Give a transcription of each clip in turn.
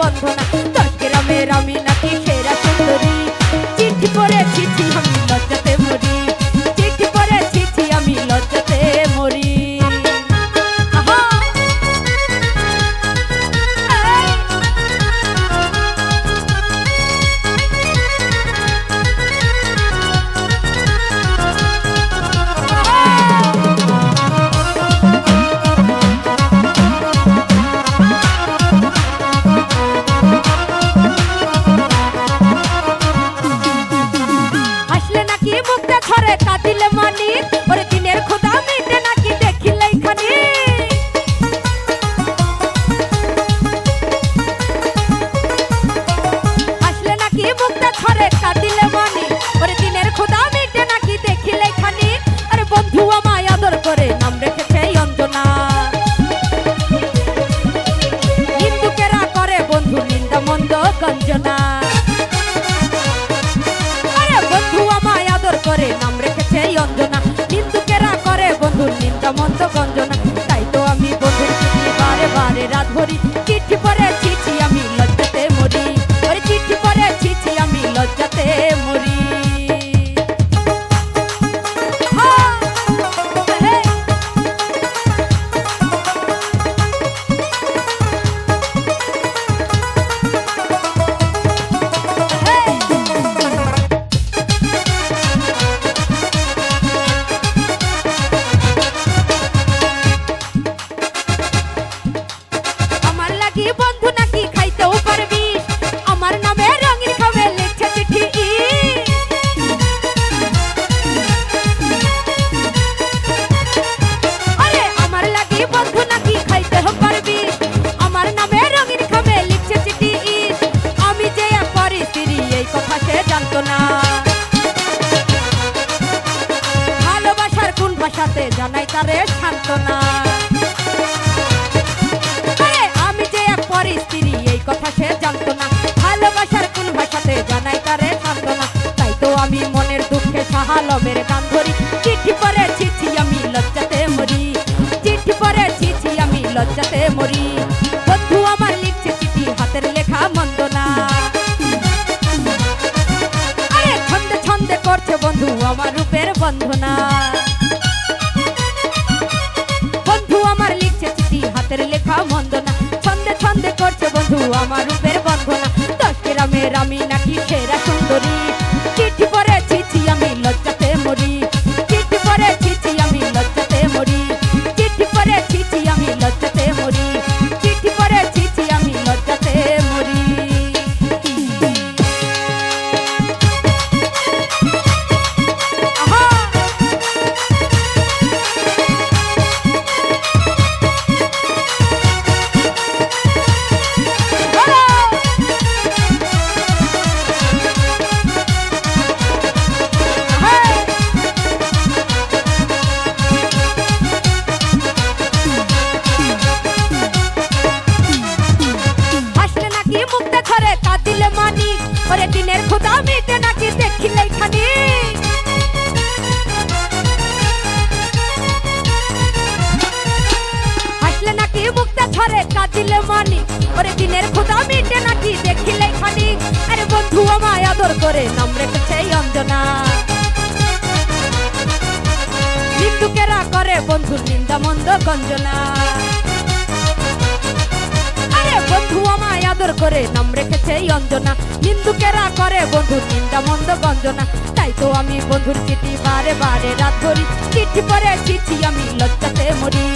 বন্ধনা আদর করে নাম রেখেছে অঞ্জনা। হিন্দুকেরা করে বন্ধু নিন্দা মন্দ গঞ্জনা। বন্ধু আমায় আদর করে, নাম রেখেছে অঞ্জনা। হিন্দুকেরা করে বন্ধুর নিন্দা মন্দ গঞ্জনা। তাই তো আমি বন্ধুর বারে বারে রাত ভরি। লাগি বন্ধু নাকি খাইতেও পারবি? আমার নামে রঙিন আমার বন্ধু নাকি খাইতেও আমার নামে রঙিন লিখছে আমি যে জানতো না। ভালোবাসার কোন ভাষাতে জানাই তারে শান্তনা আরে সাহালমের গান ধরি। চিঠি চিঠি আমি লজ্জাতে মরি। চিঠি চিঠি আমি লজ্জাতে মরি। বন্ধু আমার লিখছে চিঠি, হাতের লেখা মন্দ না। আরে ছন্দে ছন্দে করছে বন্ধু আমার রূপের বন্ধনা বন্ধু আমার লিখছে চিঠি, হাতের লেখা মন্দ না। ছন্দে ছন্দে করছে বন্ধু আমার রূপের বন্ধনা দশ গ্রামের আমি নাকি সেরা সুন্দরী। আদর করে নাম রেখেছে অঞ্জনা। নিন্দুকেরা করে বন্ধুর নিন্দা মন্দ গঞ্জনা বন্ধু আমায় আদর করে নাম রেখেছে অঞ্জনা। করে মন্দ গঞ্জনা। তাই তো আমি বন্ধুর চিঠি বারে বারে রাত ধরি। চিঠি পরে চিঠি আমি লজ্জাতে মরি।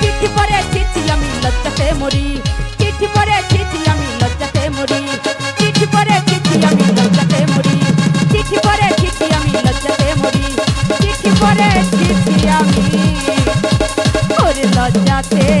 চিঠি পরে চিঠি আমি লজ্জা আমি ওরে লজ্জাতে